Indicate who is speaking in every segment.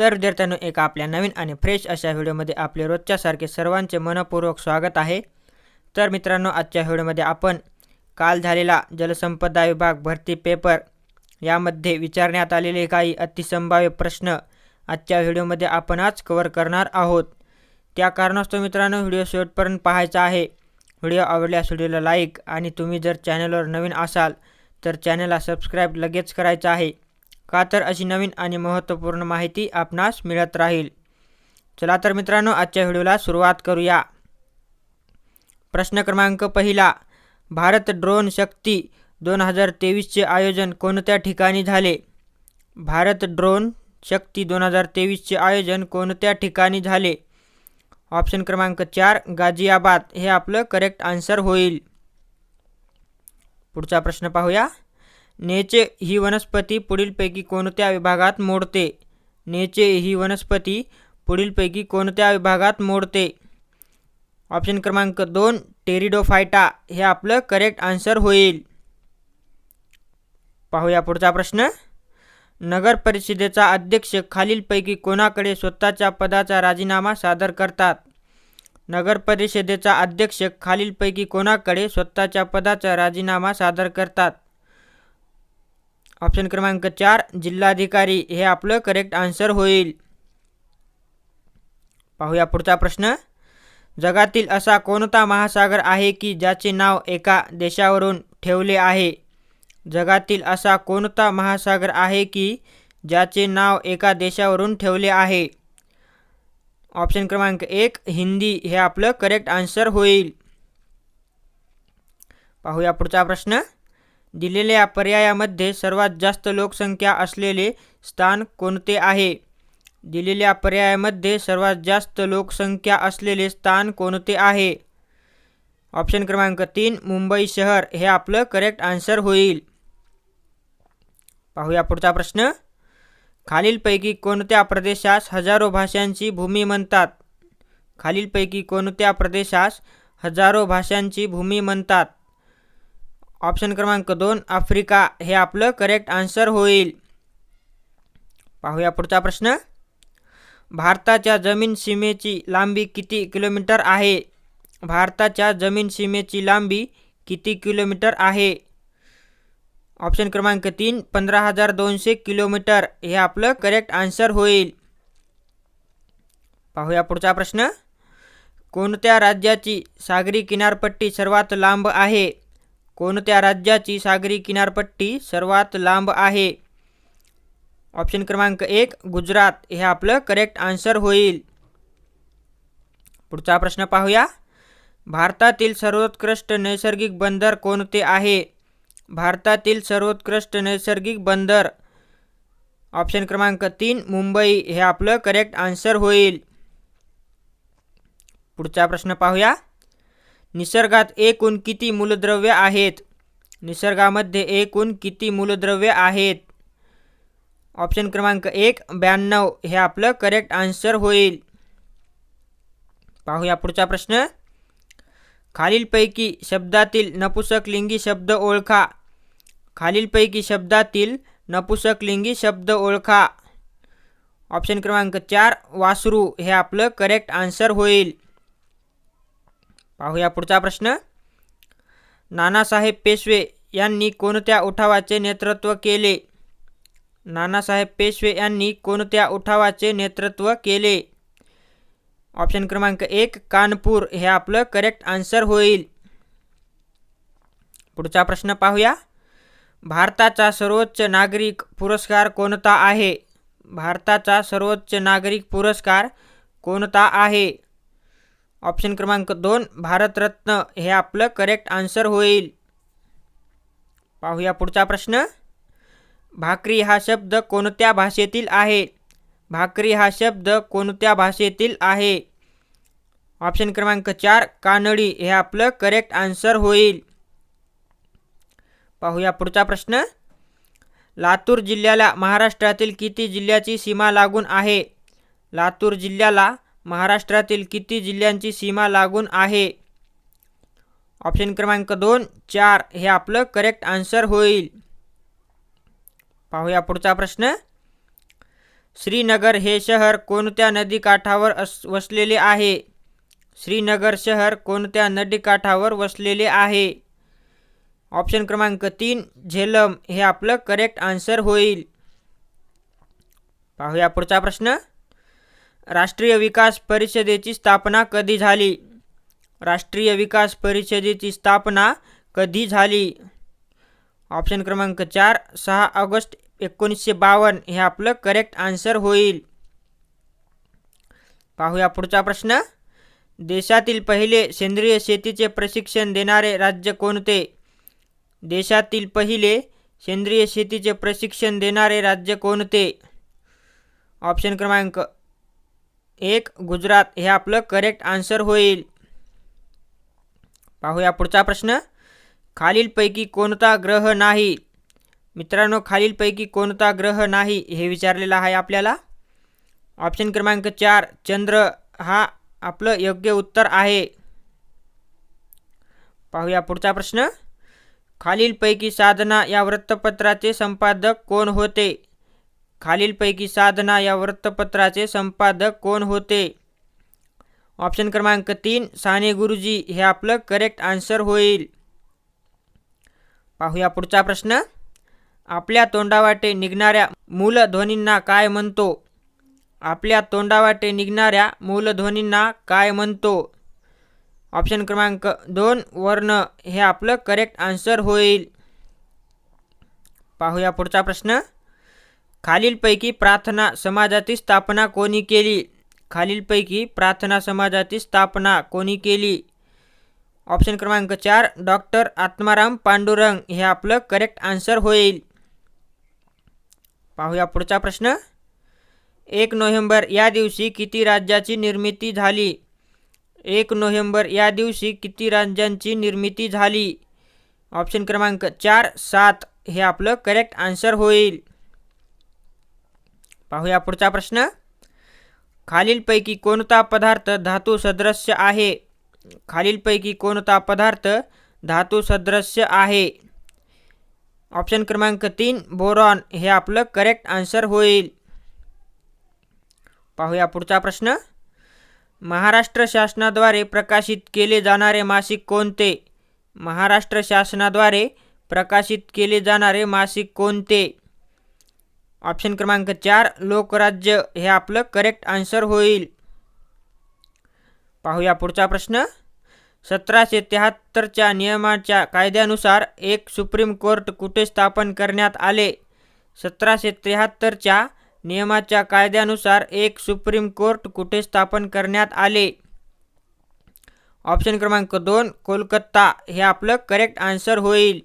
Speaker 1: तर विद्यार्थ्यांनो एका आपल्या नवीन आणि फ्रेश अशा व्हिडिओमध्ये आपले रोजच्यासारखे सर्वांचे मनपूर्वक स्वागत आहे. तर मित्रांनो आजच्या व्हिडिओमध्ये आपण काल झालेला जलसंपदा विभाग भरती पेपर यामध्ये विचारण्यात आलेले काही अतिसंभाव्य प्रश्न आजच्या व्हिडिओमध्ये आपण आज कवर करणार आहोत. त्या कारणास्तव मित्रांनो व्हिडिओ शेवटपर्यंत पाहायचा आहे. व्हिडिओ आवडल्यास व्हिडिओला लाईक आणि तुम्ही जर चॅनलवर नवीन असाल तर चॅनलला सबस्क्राईब लगेच करायचं आहे. का तर अशी नवीन आणि महत्त्वपूर्ण माहिती आपणास मिळत राहील. चला तर मित्रांनो आजच्या व्हिडिओला सुरुवात करूया. प्रश्न क्रमांक पहिला. भारत ड्रोन शक्ती दोन हजार तेवीसचे आयोजन कोणत्या ठिकाणी झाले? भारत ड्रोन शक्ती दोन हजार तेवीसचे आयोजन कोणत्या ठिकाणी झाले? ऑप्शन क्रमांक चार गाझियाबाद. हे आपलं करेक्ट आन्सर होईल. पुढचा प्रश्न पाहूया. नेचे ही वनस्पती पुढीलपैकी कोणत्या विभागात मोडते? नेचे ही वनस्पती पुढीलपैकी कोणत्या विभागात मोडते? ऑप्शन क्रमांक दोन टेरिडोफायटा. हे आपलं करेक्ट आन्सर होईल. पाहूया पुढचा प्रश्न. नगर परिषदेचा अध्यक्ष खालीलपैकी कोणाकडे स्वतःच्या पदाचा राजीनामा सादर करतात? नगर परिषदेचा अध्यक्ष खालीलपैकी कोणाकडे स्वतःच्या पदाचा राजीनामा सादर करतात? ऑप्शन क्रमांक चार जिल्हाधिकारी. हे आपलं करेक्ट आन्सर होईल. पाहूया पुढचा प्रश्न. जगातील असा कोणता महासागर आहे की ज्याचे नाव एका देशावरून ठेवले आहे? जगातील असा कोणता महासागर आहे की ज्याचे नाव एका देशावरून ठेवले आहे? ऑप्शन क्रमांक एक हिंदी. हे आपलं करेक्ट आन्सर होईल. पाहूया पुढचा प्रश्न. दिलेल्या पर्यायामध्ये सर्वात जास्त लोकसंख्या असलेले स्थान कोणते आहे? दिलेल्या पर्यायामध्ये सर्वात जास्त लोकसंख्या असलेले स्थान कोणते आहे? ऑप्शन क्रमांक तीन मुंबई शहर. हे आपलं करेक्ट आन्सर होईल. पाहूया पुढचा प्रश्न. खालीलपैकी कोणत्या प्रदेशास हजारो भाषांची भूमी म्हणतात? खालीलपैकी कोणत्या प्रदेशास हजारो भाषांची भूमी म्हणतात? ऑप्शन क्रमांक दोन आफ्रिका. हे आपलं करेक्ट आन्सर होईल. पाहूया पुढचा प्रश्न. भारताच्या जमीन सीमेची लांबी किती किलोमीटर आहे? भारताच्या जमीन सीमेची लांबी किती किलोमीटर आहे? ऑप्शन क्रमांक तीन पंधरा हजार दोनशे किलोमीटर. हे आपलं करेक्ट आन्सर होईल. पाहूया पुढचा प्रश्न. कोणत्या राज्याची सागरी किनारपट्टी सर्वात लांब आहे? कोणत्या राज्याची सागरी किनारपट्टी सर्वात लांब आहे? ऑप्शन क्रमांक एक गुजरात. हे आपलं करेक्ट आन्सर होईल. पुढचा प्रश्न पाहूया. भारतातील सर्वोत्कृष्ट नैसर्गिक बंदर कोणते आहे? भारतातील सर्वोत्कृष्ट नैसर्गिक बंदर. ऑप्शन क्रमांक तीन मुंबई. हे आपलं करेक्ट आन्सर होईल. पुढचा प्रश्न पाहूया. निसर्गात एकूण किती मूलद्रव्य आहेत? निसर्गामध्ये एकूण किती मूलद्रव्य आहेत? ऑप्शन क्रमांक एक ब्याण्णव. हे आपलं करेक्ट आन्सर होईल. पाहूया पुढचा प्रश्न. खालीलपैकी शब्दातील नपुसकलिंगी शब्द ओळखा. खालीलपैकी शब्दातील नपुसकलिंगी शब्द ओळखा. ऑप्शन क्रमांक चार वासरू. हे आपलं करेक्ट आन्सर होईल. पाहूया पुढचा प्रश्न. नानासाहेब पेशवे यांनी कोणत्या उठावाचे नेतृत्व केले? नानासाहेब पेशवे यांनी कोणत्या उठावाचे नेतृत्व केले? ऑप्शन क्रमांक एक कानपूर. हे आपलं करेक्ट आन्सर होईल. पुढचा प्रश्न पाहूया. भारताचा सर्वोच्च नागरिक पुरस्कार कोणता आहे? भारताचा सर्वोच्च नागरिक पुरस्कार कोणता आहे? ऑप्शन क्रमांक दोन भारतरत्न. हे आपलं करेक्ट आन्सर होईल. पाहूया पुढचा प्रश्न. भाकरी हा शब्द कोणत्या भाषेतील आहे? भाकरी हा शब्द कोणत्या भाषेतील आहे? ऑप्शन क्रमांक चार कानडी. हे आपलं करेक्ट आन्सर होईल. पाहूया पुढचा प्रश्न. लातूर जिल्ह्याला महाराष्ट्रातील किती जिल्ह्याची सीमा लागून आहे? लातूर जिल्ह्याला महाराष्ट्रातील किती जिल्ह्यांची सीमा लागून आहे? ऑप्शन क्रमांक दोन चार. हे आपलं करेक्ट आन्सर होईल. पाहूया पुढचा प्रश्न. श्रीनगर हे शहर कोणत्या नदीकाठावर अस वसलेले आहे? श्रीनगर शहर कोणत्या नदीकाठावर वसलेले आहे? ऑप्शन क्रमांक तीन झेलम. हे आपलं करेक्ट आन्सर होईल. पाहूया पुढचा प्रश्न. राष्ट्रीय विकास परिषदेची स्थापना कधी झाली? राष्ट्रीय विकास परिषदेची स्थापना कधी झाली? ऑप्शन क्रमांक चार सहा ऑगस्ट एकोणीसशे बावन्न. हे आपलं करेक्ट आन्सर होईल. पाहूया पुढचा प्रश्न. देशातील पहिले सेंद्रिय शेतीचे प्रशिक्षण देणारे राज्य कोणते? देशातील पहिले सेंद्रिय शेतीचे प्रशिक्षण देणारे राज्य कोणते? ऑप्शन क्रमांक एक गुजरात हे आपलं करेक्ट आन्सर होईल. पाहूया पुढचा प्रश्न. खालीलपैकी कोणता ग्रह नाही? मित्रांनो खालीलपैकी कोणता ग्रह नाही हे विचारलेलं आहे आपल्याला. ऑप्शन क्रमांक चार चंद्र. हा आपलं योग्य उत्तर आहे. पाहूया पुढचा प्रश्न. खालीलपैकी साधना या वृत्तपत्राचे संपादक कोण होते? खालीलपैकी साधना या वृत्तपत्राचे संपादक कोण होते? ऑप्शन क्रमांक तीन साने गुरुजी. हे आपलं करेक्ट आन्सर होईल. पाहूया पुढचा प्रश्न. आपल्या तोंडावाटे निघणाऱ्या मूलध्वनींना काय म्हणतो? आपल्या तोंडावाटे निघणाऱ्या मूलध्वनींना काय म्हणतो? ऑप्शन क्रमांक दोन वर्ण. हे आपलं करेक्ट आन्सर होईल. पाहूया पुढचा प्रश्न. खालीलपैकी प्रार्थना समाजाची स्थापना कोणी केली? खालीलपैकी प्रार्थना समाजाची स्थापना कोणी केली? ऑप्शन क्रमांक चार डॉक्टर आत्माराम पांडुरंग. हे आपलं करेक्ट आन्सर होईल. पाहूया पुढचा प्रश्न. एक नोव्हेंबर या दिवशी किती राज्याची निर्मिती झाली? एक नोव्हेंबर या दिवशी किती राज्यांची निर्मिती झाली? ऑप्शन क्रमांक चार सात. हे आपलं करेक्ट आन्सर होईल. पाहूया पुढचा प्रश्न. खालीलपैकी कोणता पदार्थ धातू सदृश्य आहे? खालीलपैकी कोणता पदार्थ धातू सदृश्य आहे? ऑप्शन क्रमांक तीन बोरॉन. हे आपलं करेक्ट आन्सर होईल. पाहूया पुढचा प्रश्न. महाराष्ट्र शासनाद्वारे प्रकाशित केले जाणारे मासिक कोणते? महाराष्ट्र शासनाद्वारे प्रकाशित केले जाणारे मासिक कोणते? ऑप्शन क्रमांक चार लोकराज्य. हे आपलं करेक्ट आन्सर होईल. पाहूया पुढचा प्रश्न. सतराशे त्र्याहत्तरच्या नियमाच्या कायद्यानुसार एक सुप्रीम कोर्ट कुठे स्थापन करण्यात आले? सतराशे त्र्याहत्तरच्या नियमाच्या कायद्यानुसार एक सुप्रीम कोर्ट कुठे स्थापन करण्यात आले? ऑप्शन क्रमांक दोन कोलकाता. हे आपलं करेक्ट आन्सर होईल.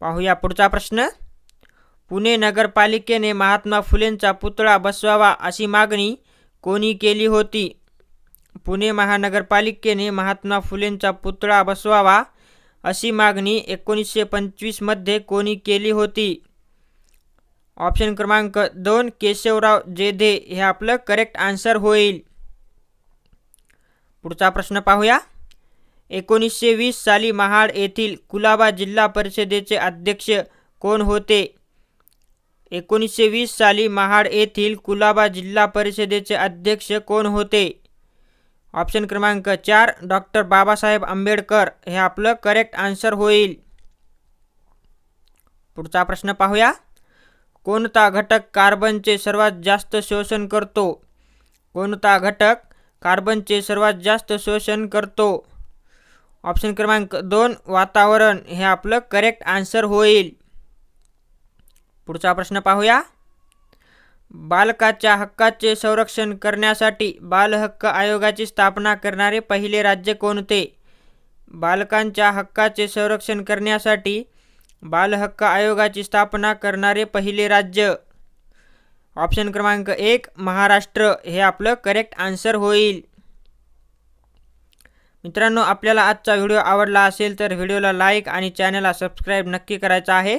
Speaker 1: पाहूया पुढचा प्रश्न. पुणे नगरपालिकेने महात्मा फुलेंचा पुतळा बसवावा अशी मागणी कोणी केली होती? पुणे महानगरपालिकेने महात्मा फुलेंचा पुतळा बसवावा अशी मागणी एकोणीसशे पंचवीसमध्ये कोणी केली होती? ऑप्शन क्रमांक दोन केशवराव जेधे. हे आपलं करेक्ट आन्सर होईल. पुढचा प्रश्न पाहूया. एकोणीसशे वीस साली महाड येथील कुलाबा जिल्हा परिषदेचे अध्यक्ष कोण होते? एकोणीसशे वीस साली महाड येथील कुलाबा जिल्हा परिषदेचे अध्यक्ष कोण होते? ऑप्शन क्रमांक चार डॉक्टर बाबासाहेब आंबेडकर. हे आपलं करेक्ट आन्सर होईल. पुढचा प्रश्न पाहूया. कोणता घटक कार्बनचे सर्वात जास्त शोषण करतो? कोणता घटक कार्बनचे सर्वात जास्त शोषण करतो? ऑप्शन क्रमांक दोन वातावरण. हे आपलं करेक्ट आन्सर होईल. पुढचा प्रश्न पाहूया. बालकाच्या हक्काचे संरक्षण करण्यासाठी बालहक्क आयोगाची स्थापना करणारे पहिले राज्य कोणते? बालकांच्या हक्काचे संरक्षण करण्यासाठी बालहक्क आयोगाची स्थापना करणारे पहिले राज्य? ऑप्शन क्रमांक एक महाराष्ट्र. हे आपलं करेक्ट आन्सर होईल. मित्रांनो आपल्याला आजचा व्हिडिओ आवडला असेल तर व्हिडिओला लाईक आणि चॅनलला सबस्क्राईब नक्की करायचं आहे.